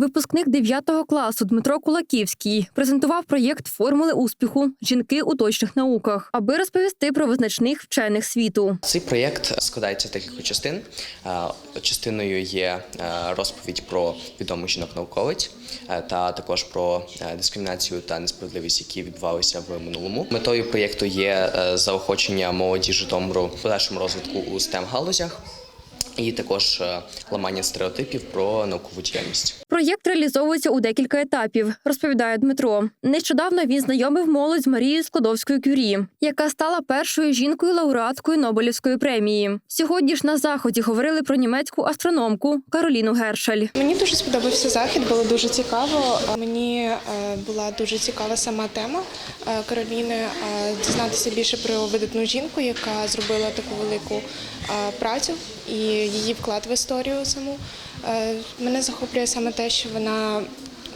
Випускник 9 класу Дмитро Кулаківський презентував проєкт формули успіху Жінки у точних науках, аби розповісти про визначних вчених світу. Цей проєкт складається з декількох частин. Е, Частиною є е, розповідь про відому жінок-науковиць е, та також про дискримінацію та несправедливість, які відбувалися в минулому. Метою проєкту є заохочення молоді Житомиру в подальшому розвитку у stem галузях і також е, ламання стереотипів про наукову діяльність. Проєкт реалізовується у декілька етапів, розповідає Дмитро. Нещодавно він знайомив молодь з Марією Складовською Кюрі, яка стала першою жінкою лауреаткою Нобелівської премії. Сьогодні ж на заході говорили про німецьку астрономку Кароліну Гершель. Мені дуже сподобався захід, було дуже цікаво. Мені е, була дуже цікава сама тема е, Кароліни, дізнатися більше про видатну жінку, яка зробила таку велику працю і її вклад в історію саму. Е, Мене захоплює саме те, що вона.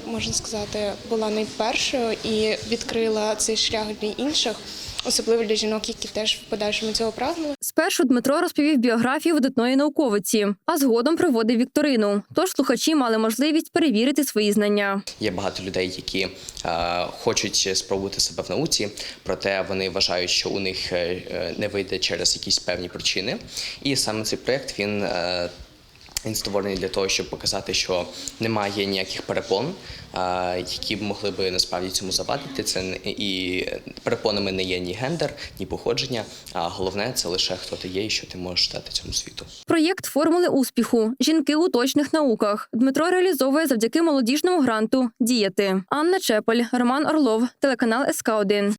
Можна сказати, була найпершою і відкрила цей шлях для інших, особливо для жінок, які теж в подальшому цього прагнули. Спершу Дмитро розповів біографію видатної науковиці, а згодом проводив вікторину. Тож слухачі мали можливість перевірити свої знання. Є багато людей, які е, хочуть спробувати себе в науці, проте вони вважають, що у них е, е, не вийде через якісь певні причини. І саме цей проєкт він. е, він створений для того, щоб показати, що немає ніяких перепон, які б могли би насправді цьому завадити. Це і перепонами не є ні гендер, ні походження. А головне це лише хто ти є і що ти можеш дати цьому світу. Проєкт формули успіху Жінки у точних науках Дмитро реалізовує завдяки молодіжному гранту Діяти. Анна Чепель, Роман Орлов, телеканал СК 1